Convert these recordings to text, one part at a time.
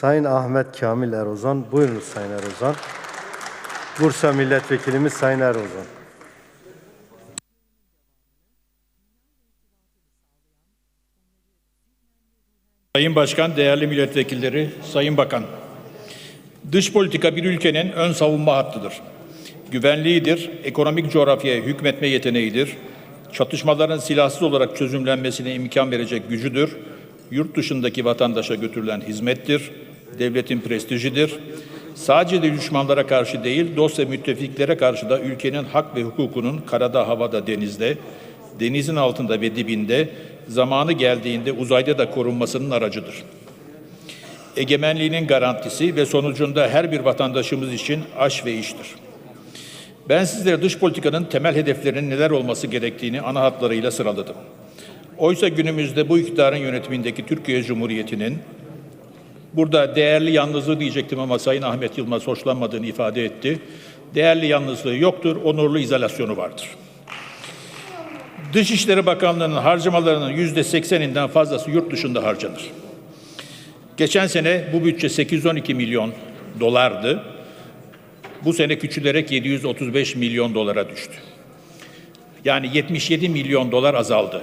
Sayın Ahmet Kamil Erozan. Buyurunuz Sayın Erozan. Bursa Milletvekilimiz Sayın Erozan. Sayın Başkan, değerli milletvekilleri, Sayın Bakan. Dış politika bir ülkenin ön savunma hattıdır. Güvenliğidir, ekonomik coğrafyaya hükmetme yeteneğidir, çatışmaların silahsız olarak çözümlenmesine imkan verecek gücüdür, yurt dışındaki vatandaşa götürülen hizmettir, devletin prestijidir. Sadece de düşmanlara karşı değil, dost ve müttefiklere karşı da ülkenin hak ve hukukunun karada, havada, denizde, denizin altında ve dibinde, zamanı geldiğinde uzayda da korunmasının aracıdır. Egemenliğinin garantisi ve sonucunda her bir vatandaşımız için aş ve iştir. Ben sizlere dış politikanın temel hedeflerinin neler olması gerektiğini ana hatlarıyla sıraladım. Oysa günümüzde bu iktidarın yönetimindeki Türkiye Cumhuriyeti'nin burada değerli yalnızlığı diyecektim ama Sayın Ahmet Yılmaz hoşlanmadığını ifade etti. Değerli yalnızlığı yoktur, onurlu izolasyonu vardır. Dışişleri Bakanlığı'nın harcamalarının yüzde sekseninden fazlası yurt dışında harcanır. Geçen sene bu bütçe 812 milyon dolardı. Bu sene küçülerek 735 milyon dolara düştü. Yani 77 milyon dolar azaldı.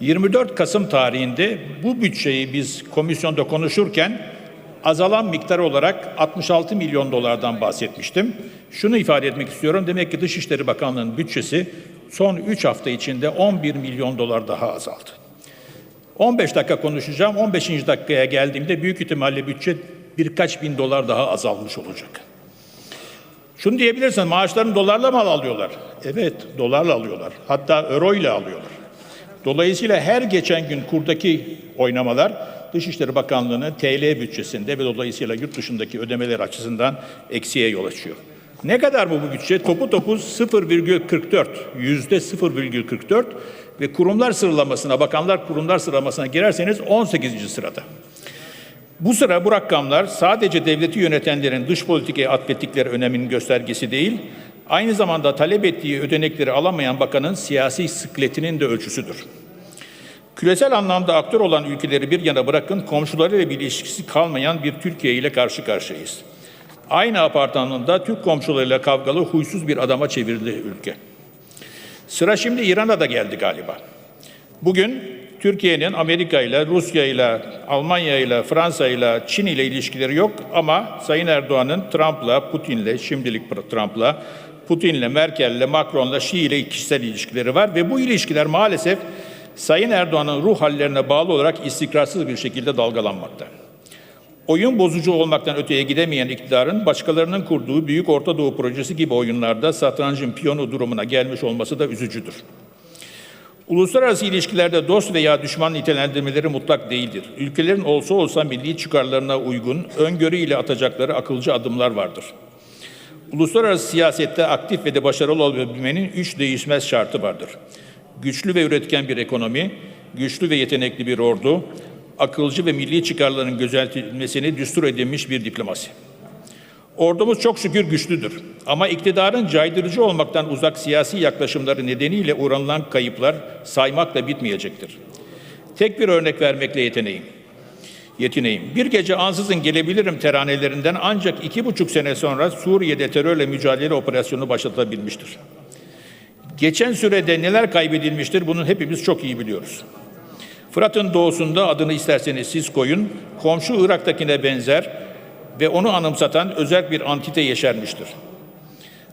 24 Kasım tarihinde bu bütçeyi biz komisyonda konuşurken azalan miktar olarak 66 milyon dolardan bahsetmiştim. Şunu ifade etmek istiyorum. Demek ki Dışişleri Bakanlığı'nın bütçesi son 3 hafta içinde 11 milyon dolar daha azaldı. 15 dakika konuşacağım. 15. dakikaya geldiğimde büyük ihtimalle bütçe birkaç bin dolar daha azalmış olacak. Şunu diyebilirsin, maaşlarını dolarla mı alıyorlar? Evet, dolarla alıyorlar. Hatta euro ile alıyorlar. Dolayısıyla her geçen gün kurdaki oynamalar Dışişleri Bakanlığı'nın TL bütçesinde ve dolayısıyla yurt dışındaki ödemeler açısından eksiğe yol açıyor. Ne kadar mı bu bütçe? Topu topu 0,44, yüzde 0,44 ve kurumlar sıralamasına, bakanlar kurumlar sıralamasına girerseniz 18. sırada. Bu sıra bu rakamlar sadece devleti yönetenlerin dış politikaya atfettikleri öneminin göstergesi değil, aynı zamanda talep ettiği ödenekleri alamayan bakanın siyasi sıkletinin de ölçüsüdür. Küresel anlamda aktör olan ülkeleri bir yana bırakın, komşularıyla bir ilişkisi kalmayan bir Türkiye ile karşı karşıyayız. Aynı apartmanında Türk komşularıyla kavgalı huysuz bir adama çevirdi ülke. Sıra şimdi İran'a da geldi galiba. Bugün Türkiye'nin Amerika ile, Rusya ile, Almanya ile, Fransa ile, Çin ile ilişkileri yok ama Sayın Erdoğan'ın Trump'la, Putin'le, şimdilik Trump'la, Putin'le, Merkel'le, Macron'la, Şii ile kişisel ilişkileri var ve bu ilişkiler maalesef Sayın Erdoğan'ın ruh hallerine bağlı olarak istikrarsız bir şekilde dalgalanmakta. Oyun bozucu olmaktan öteye gidemeyen iktidarın başkalarının kurduğu Büyük Orta Doğu projesi gibi oyunlarda satrancın piyano durumuna gelmiş olması da üzücüdür. Uluslararası ilişkilerde dost veya düşman nitelendirmeleri mutlak değildir. Ülkelerin olsa olsa milli çıkarlarına uygun, öngörüyle atacakları akılcı adımlar vardır. Uluslararası siyasette aktif ve de başarılı olabilmenin üç değişmez şartı vardır. Güçlü ve üretken bir ekonomi, güçlü ve yetenekli bir ordu, akılcı ve milli çıkarların gözetilmesini düstur edilmiş bir diplomasi. Ordumuz çok şükür güçlüdür. Ama iktidarın caydırıcı olmaktan uzak siyasi yaklaşımları nedeniyle uğranılan kayıplar saymakla bitmeyecektir. Tek bir örnek vermekle yeteneğim. Yetineyim. Bir gece ansızın gelebilirim teranelerinden ancak iki buçuk sene sonra Suriye'de terörle mücadele operasyonu başlatabilmiştir. Geçen sürede neler kaybedilmiştir bunu hepimiz çok iyi biliyoruz. Fırat'ın doğusunda adını isterseniz siz koyun, komşu Irak'takine benzer ve onu anımsatan özel bir antite yeşermiştir.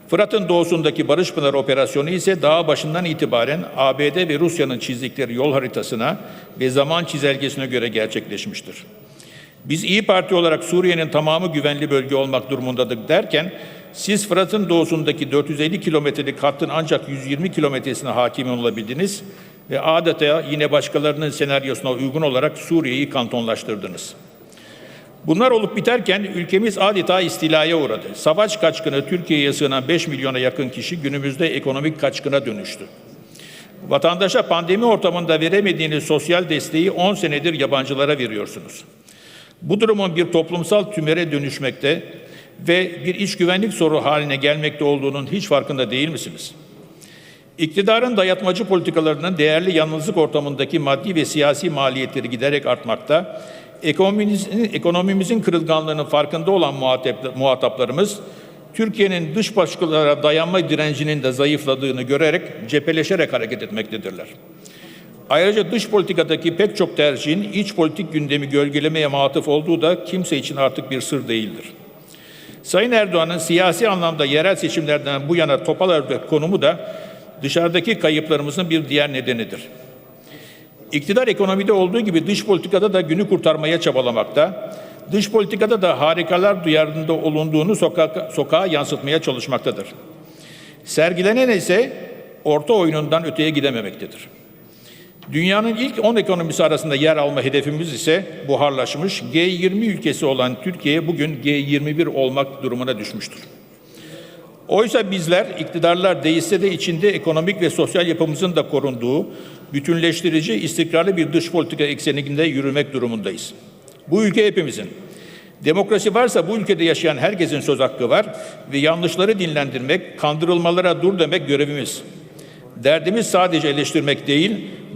Fırat'ın doğusundaki Barış Pınarı operasyonu ise daha başından itibaren ABD ve Rusya'nın çizdikleri yol haritasına ve zaman çizelgesine göre gerçekleşmiştir. Biz İyi Parti olarak Suriye'nin tamamı güvenli bölge olmak durumundadır derken siz Fırat'ın doğusundaki 450 kilometrelik hattın ancak 120 kilometresine hakim olabildiniz ve adeta yine başkalarının senaryosuna uygun olarak Suriye'yi kantonlaştırdınız. Bunlar olup biterken ülkemiz adeta istilaya uğradı. Savaş kaçkını Türkiye'ye sığınan 5 milyona yakın kişi günümüzde ekonomik kaçkına dönüştü. Vatandaşa pandemi ortamında veremediğiniz sosyal desteği 10 senedir yabancılara veriyorsunuz. Bu durumun bir toplumsal tümere dönüşmekte ve bir iç güvenlik soru haline gelmekte olduğunun hiç farkında değil misiniz? İktidarın dayatmacı politikalarının değerli yalnızlık ortamındaki maddi ve siyasi maliyetleri giderek artmakta, ekonomimizin, ekonomimizin kırılganlığının farkında olan muhatap, muhataplarımız, Türkiye'nin dış baskılara dayanma direncinin de zayıfladığını görerek cepheleşerek hareket etmektedirler. Ayrıca dış politikadaki pek çok tercihin iç politik gündemi gölgelemeye muhatap olduğu da kimse için artık bir sır değildir. Sayın Erdoğan'ın siyasi anlamda yerel seçimlerden bu yana topal konumu da dışarıdaki kayıplarımızın bir diğer nedenidir. İktidar ekonomide olduğu gibi dış politikada da günü kurtarmaya çabalamakta, dış politikada da harikalar duyarında olunduğunu sokağa, sokağa yansıtmaya çalışmaktadır. Sergilenen ise orta oyunundan öteye gidememektedir. Dünyanın ilk 10 ekonomisi arasında yer alma hedefimiz ise buharlaşmış G20 ülkesi olan Türkiye bugün G21 olmak durumuna düşmüştür. Oysa bizler iktidarlar değişse de içinde ekonomik ve sosyal yapımızın da korunduğu bütünleştirici, istikrarlı bir dış politika ekseninde yürümek durumundayız. Bu ülke hepimizin. Demokrasi varsa bu ülkede yaşayan herkesin söz hakkı var ve yanlışları dinlendirmek, kandırılmalara dur demek görevimiz. Derdimiz sadece eleştirmek değil,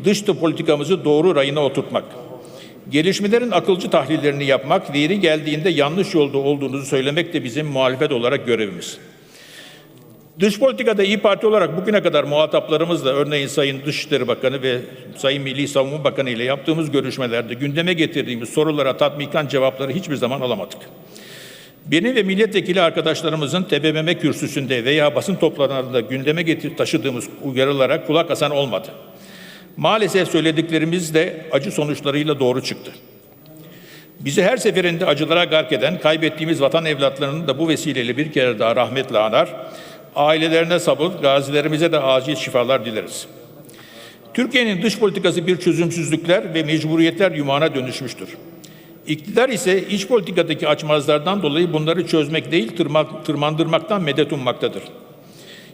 dış politikamızı doğru rayına oturtmak. Gelişmelerin akılcı tahlillerini yapmak ve geldiğinde yanlış yolda olduğunuzu söylemek de bizim muhalefet olarak görevimiz. Dış politikada İyi Parti olarak bugüne kadar muhataplarımızla örneğin Sayın Dışişleri Bakanı ve Sayın Milli Savunma Bakanı ile yaptığımız görüşmelerde gündeme getirdiğimiz sorulara tatmikan cevapları hiçbir zaman alamadık. Benim ve milletvekili arkadaşlarımızın TBMM kürsüsünde veya basın toplantılarında gündeme getir taşıdığımız uyarılara kulak asan olmadı. Maalesef söylediklerimiz de acı sonuçlarıyla doğru çıktı. Bizi her seferinde acılara gark eden kaybettiğimiz vatan evlatlarının da bu vesileyle bir kere daha rahmetle anar. Ailelerine sabır, gazilerimize de acil şifalar dileriz. Türkiye'nin dış politikası bir çözümsüzlükler ve mecburiyetler yumağına dönüşmüştür. İktidar ise iç politikadaki açmazlardan dolayı bunları çözmek değil tırmandırmaktan medet ummaktadır.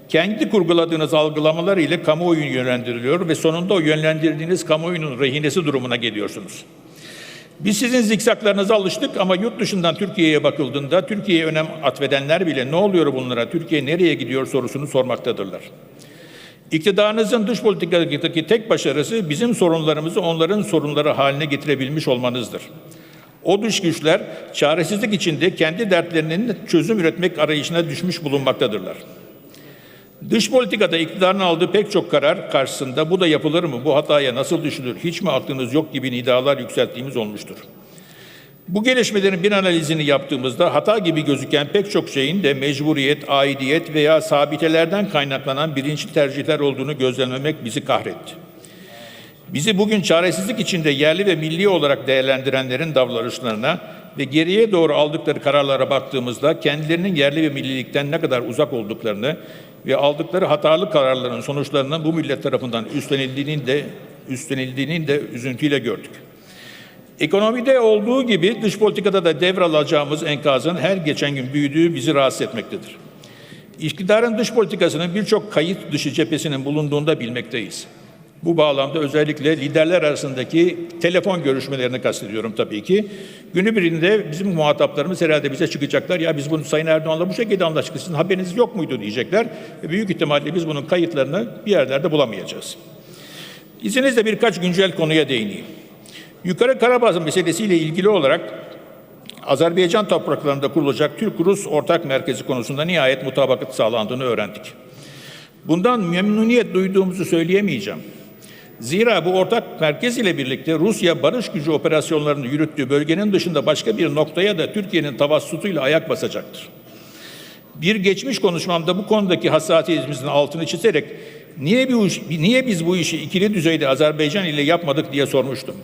Kendi kurguladığınız algılamalar ile kamuoyu yönlendiriliyor ve sonunda o yönlendirdiğiniz kamuoyunun rehinesi durumuna geliyorsunuz. Biz sizin zikzaklarınıza alıştık ama yurt dışından Türkiye'ye bakıldığında Türkiye'ye önem atfedenler bile ne oluyor bunlara, Türkiye nereye gidiyor sorusunu sormaktadırlar. İktidarınızın dış politikadaki tek başarısı bizim sorunlarımızı onların sorunları haline getirebilmiş olmanızdır. O dış güçler çaresizlik içinde kendi dertlerinin çözüm üretmek arayışına düşmüş bulunmaktadırlar. Dış politikada iktidarın aldığı pek çok karar karşısında bu da yapılır mı, bu hataya nasıl düşünür, hiç mi aklınız yok gibi nidalar yükselttiğimiz olmuştur. Bu gelişmelerin bir analizini yaptığımızda hata gibi gözüken pek çok şeyin de mecburiyet, aidiyet veya sabitelerden kaynaklanan birinci tercihler olduğunu gözlemlemek bizi kahretti. Bizi bugün çaresizlik içinde yerli ve milli olarak değerlendirenlerin davranışlarına ve geriye doğru aldıkları kararlara baktığımızda kendilerinin yerli ve millilikten ne kadar uzak olduklarını ve aldıkları hatalı kararların sonuçlarının bu millet tarafından üstlenildiğinin de üstlenildiğinin de üzüntüyle gördük. Ekonomide olduğu gibi dış politikada da devralacağımız enkazın her geçen gün büyüdüğü bizi rahatsız etmektedir. İktidarın dış politikasının birçok kayıt dışı cephesinin bulunduğunda bilmekteyiz. Bu bağlamda özellikle liderler arasındaki telefon görüşmelerini kastediyorum tabii ki. Günü birinde bizim muhataplarımız herhalde bize çıkacaklar. Ya biz bunu Sayın Erdoğan'la bu şekilde anlaştık. Sizin haberiniz yok muydu diyecekler. Ve büyük ihtimalle biz bunun kayıtlarını bir yerlerde bulamayacağız. İzninizle birkaç güncel konuya değineyim. Yukarı Karabağ meselesiyle ilgili olarak Azerbaycan topraklarında kurulacak Türk-Rus ortak merkezi konusunda nihayet mutabakat sağlandığını öğrendik. Bundan memnuniyet duyduğumuzu söyleyemeyeceğim. Zira bu ortak merkez ile birlikte Rusya barış gücü operasyonlarını yürüttüğü bölgenin dışında başka bir noktaya da Türkiye'nin tavassutuyla ayak basacaktır. Bir geçmiş konuşmamda bu konudaki hassasiyetimizin altını çizerek niye, bir, niye biz bu işi ikili düzeyde Azerbaycan ile yapmadık diye sormuştum.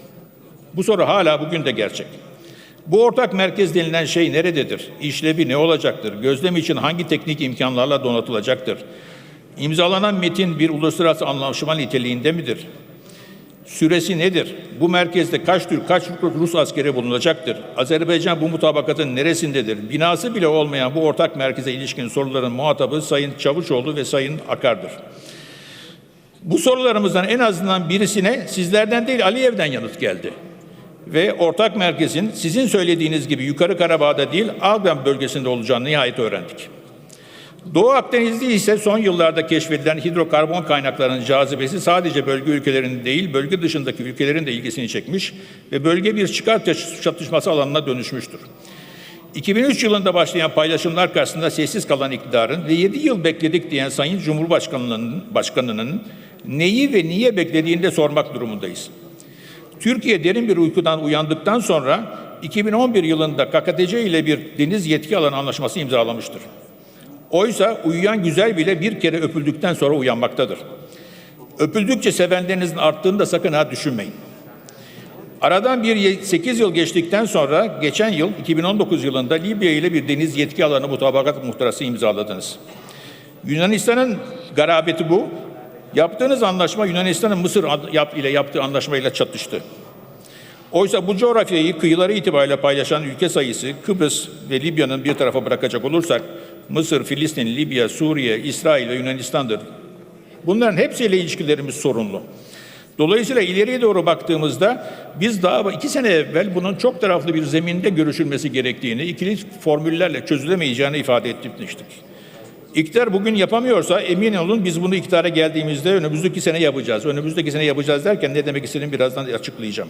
Bu soru hala bugün de gerçek. Bu ortak merkez denilen şey nerededir? İşlevi ne olacaktır? Gözlem için hangi teknik imkanlarla donatılacaktır? İmzalanan metin bir uluslararası anlaşma niteliğinde midir? Süresi nedir? Bu merkezde kaç Türk, kaç Rus askeri bulunacaktır? Azerbaycan bu mutabakatın neresindedir? Binası bile olmayan bu ortak merkeze ilişkin soruların muhatabı Sayın Çavuşoğlu ve Sayın Akar'dır. Bu sorularımızdan en azından birisine sizlerden değil Aliyev'den yanıt geldi. Ve ortak merkezin sizin söylediğiniz gibi Yukarı Karabağ'da değil Ağdam bölgesinde olacağını nihayet öğrendik. Doğu Akdeniz'de ise son yıllarda keşfedilen hidrokarbon kaynaklarının cazibesi sadece bölge ülkelerinin değil, bölge dışındaki ülkelerin de ilgisini çekmiş ve bölge bir çıkar çatışması alanına dönüşmüştür. 2003 yılında başlayan paylaşımlar karşısında sessiz kalan iktidarın ve 7 yıl bekledik diyen Sayın Cumhurbaşkanı'nın başkanının neyi ve niye beklediğini de sormak durumundayız. Türkiye derin bir uykudan uyandıktan sonra 2011 yılında KKTC ile bir deniz yetki alanı anlaşması imzalamıştır. Oysa uyuyan güzel bile bir kere öpüldükten sonra uyanmaktadır. Öpüldükçe sevenlerinizin arttığını da sakın ha düşünmeyin. Aradan bir 8 yıl geçtikten sonra geçen yıl 2019 yılında Libya ile bir deniz yetki alanı mutabakat muhtırası imzaladınız. Yunanistan'ın garabeti bu. Yaptığınız anlaşma Yunanistan'ın Mısır ile yaptığı anlaşmayla çatıştı. Oysa bu coğrafyayı kıyıları itibariyle paylaşan ülke sayısı Kıbrıs ve Libya'nın bir tarafa bırakacak olursak Mısır, Filistin, Libya, Suriye, İsrail ve Yunanistan'dır. Bunların hepsiyle ilişkilerimiz sorunlu. Dolayısıyla ileriye doğru baktığımızda biz daha iki sene evvel bunun çok taraflı bir zeminde görüşülmesi gerektiğini, ikili formüllerle çözülemeyeceğini ifade etmiştik. İktidar bugün yapamıyorsa emin olun biz bunu iktidara geldiğimizde önümüzdeki sene yapacağız. Önümüzdeki sene yapacağız derken ne demek istediğimi birazdan açıklayacağım.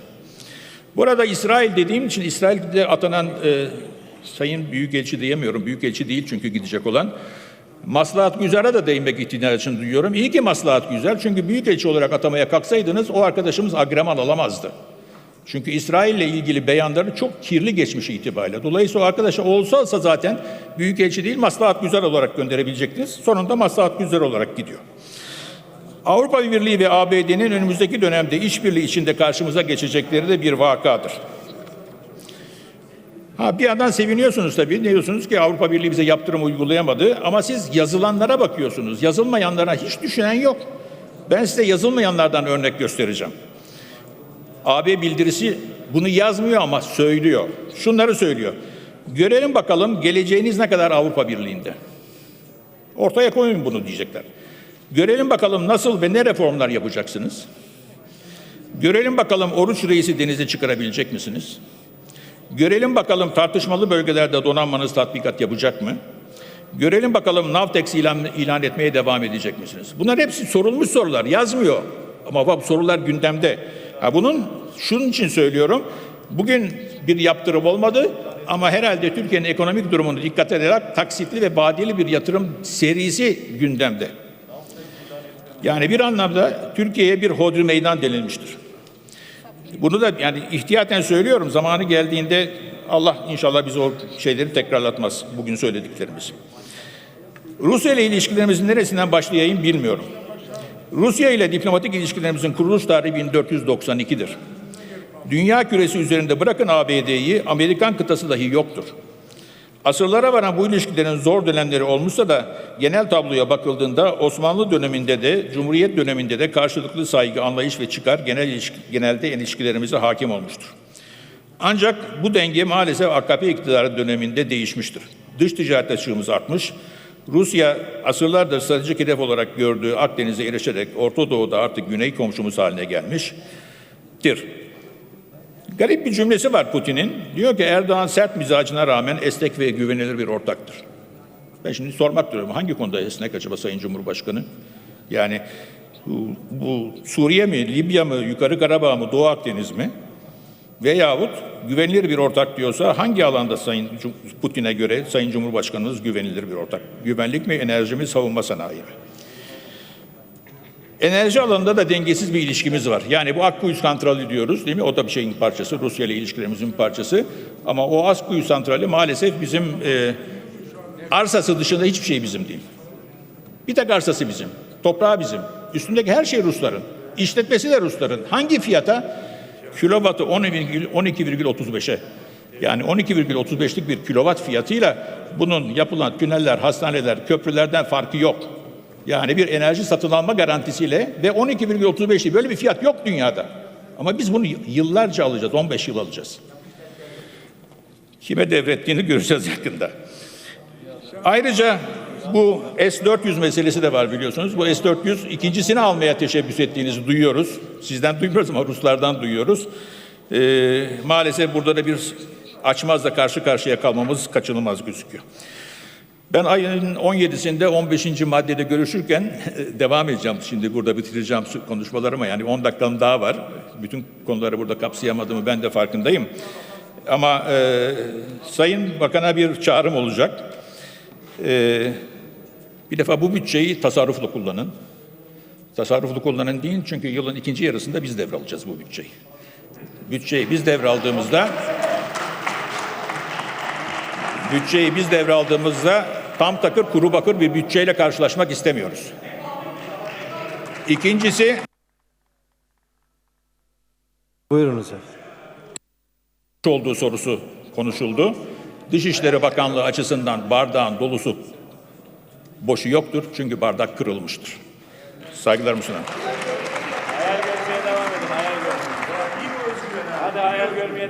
Burada İsrail dediğim için İsrail'de atanan e, Sayın Büyükelçi diyemiyorum. Büyükelçi değil çünkü gidecek olan. Maslahat Güzel'e de değinmek ihtiyacını duyuyorum. İyi ki Maslahat Güzel çünkü Büyükelçi olarak atamaya kalksaydınız o arkadaşımız agreman alamazdı. Çünkü İsrail ile ilgili beyanları çok kirli geçmişi itibariyle. Dolayısıyla o arkadaşa olsa zaten Büyükelçi değil Maslahat Güzel olarak gönderebilecektiniz. Sonunda Maslahat Güzel olarak gidiyor. Avrupa Birliği ve ABD'nin önümüzdeki dönemde işbirliği içinde karşımıza geçecekleri de bir vakadır. Ha, bir yandan seviniyorsunuz tabii. Diyorsunuz ki Avrupa Birliği bize yaptırım uygulayamadı. Ama siz yazılanlara bakıyorsunuz. Yazılmayanlara hiç düşünen yok. Ben size yazılmayanlardan örnek göstereceğim. AB bildirisi bunu yazmıyor ama söylüyor. Şunları söylüyor. Görelim bakalım geleceğiniz ne kadar Avrupa Birliği'nde. Ortaya koyun bunu diyecekler. Görelim bakalım nasıl ve ne reformlar yapacaksınız? Görelim bakalım oruç reisi denize çıkarabilecek misiniz? Görelim bakalım tartışmalı bölgelerde donanmanız tatbikat yapacak mı? Görelim bakalım Navtex ilan, ilan etmeye devam edecek misiniz? Bunlar hepsi sorulmuş sorular, yazmıyor. Ama bak sorular gündemde. Ha bunun şunun için söylüyorum. Bugün bir yaptırım olmadı ama herhalde Türkiye'nin ekonomik durumunu dikkat ederek taksitli ve vadeli bir yatırım serisi gündemde. Yani bir anlamda Türkiye'ye bir hodri meydan denilmiştir. Bunu da yani ihtiyaten söylüyorum. Zamanı geldiğinde Allah inşallah bize o şeyleri tekrarlatmaz bugün söylediklerimiz. Rusya ile ilişkilerimizin neresinden başlayayım bilmiyorum. Rusya ile diplomatik ilişkilerimizin kuruluş tarihi 1492'dir. Dünya küresi üzerinde bırakın ABD'yi, Amerikan kıtası dahi yoktur. Asırlara varan bu ilişkilerin zor dönemleri olmuşsa da genel tabloya bakıldığında Osmanlı döneminde de Cumhuriyet döneminde de karşılıklı saygı, anlayış ve çıkar genel ilişki, genelde ilişkilerimize hakim olmuştur. Ancak bu denge maalesef AKP iktidarı döneminde değişmiştir. Dış ticaret açığımız artmış. Rusya asırlardır stratejik hedef olarak gördüğü Akdeniz'e erişerek Orta Doğu'da artık güney komşumuz haline gelmiştir. Garip bir cümlesi var Putin'in. Diyor ki Erdoğan sert mizacına rağmen esnek ve güvenilir bir ortaktır. Ben şimdi sormak diyorum hangi konuda esnek acaba Sayın Cumhurbaşkanı? Yani bu, bu Suriye mi, Libya mı, Yukarı Karabağ mı, Doğu Akdeniz mi? Veyahut güvenilir bir ortak diyorsa hangi alanda Sayın Putin'e göre Sayın Cumhurbaşkanınız güvenilir bir ortak? Güvenlik mi, enerji mi, savunma sanayi mi? Enerji alanında da dengesiz bir ilişkimiz var. Yani bu Akkuyu santrali diyoruz değil mi? O da bir şeyin parçası, Rusya ile ilişkilerimizin parçası. Ama o Akkuyu santrali maalesef bizim e, arsası dışında hiçbir şey bizim değil. Bir tek arsası bizim, toprağı bizim. Üstündeki her şey Rusların. İşletmesi de Rusların. Hangi fiyata? Kilovatı 12,35'e. Yani 12,35'lik bir kilovat fiyatıyla bunun yapılan tüneller, hastaneler, köprülerden farkı yok. Yani bir enerji satın alma garantisiyle ve 12,35'li böyle bir fiyat yok dünyada. Ama biz bunu yıllarca alacağız, 15 yıl alacağız. Kime devrettiğini göreceğiz yakında. Ayrıca bu S-400 meselesi de var biliyorsunuz. Bu S-400 ikincisini almaya teşebbüs ettiğinizi duyuyoruz. Sizden duymuyoruz ama Ruslardan duyuyoruz. Ee, maalesef burada da bir açmazla karşı karşıya kalmamız kaçınılmaz gözüküyor. Ben ayın 17'sinde 15. maddede görüşürken devam edeceğim şimdi burada bitireceğim konuşmalarıma yani 10 dakikam daha var. Bütün konuları burada kapsayamadığımı ben de farkındayım. Ama e, Sayın Bakan'a bir çağrım olacak. E, bir defa bu bütçeyi tasarruflu kullanın. Tasarruflu kullanın deyin çünkü yılın ikinci yarısında biz devralacağız bu bütçeyi. Bütçeyi biz devraldığımızda bütçeyi biz devraldığımızda tam takır kuru bakır bir bütçeyle karşılaşmak istemiyoruz. İkincisi Buyurunuz efendim. olduğu sorusu konuşuldu. Dışişleri Bakanlığı açısından bardağın dolusu boşu yoktur çünkü bardak kırılmıştır. Saygılarımı sunarım.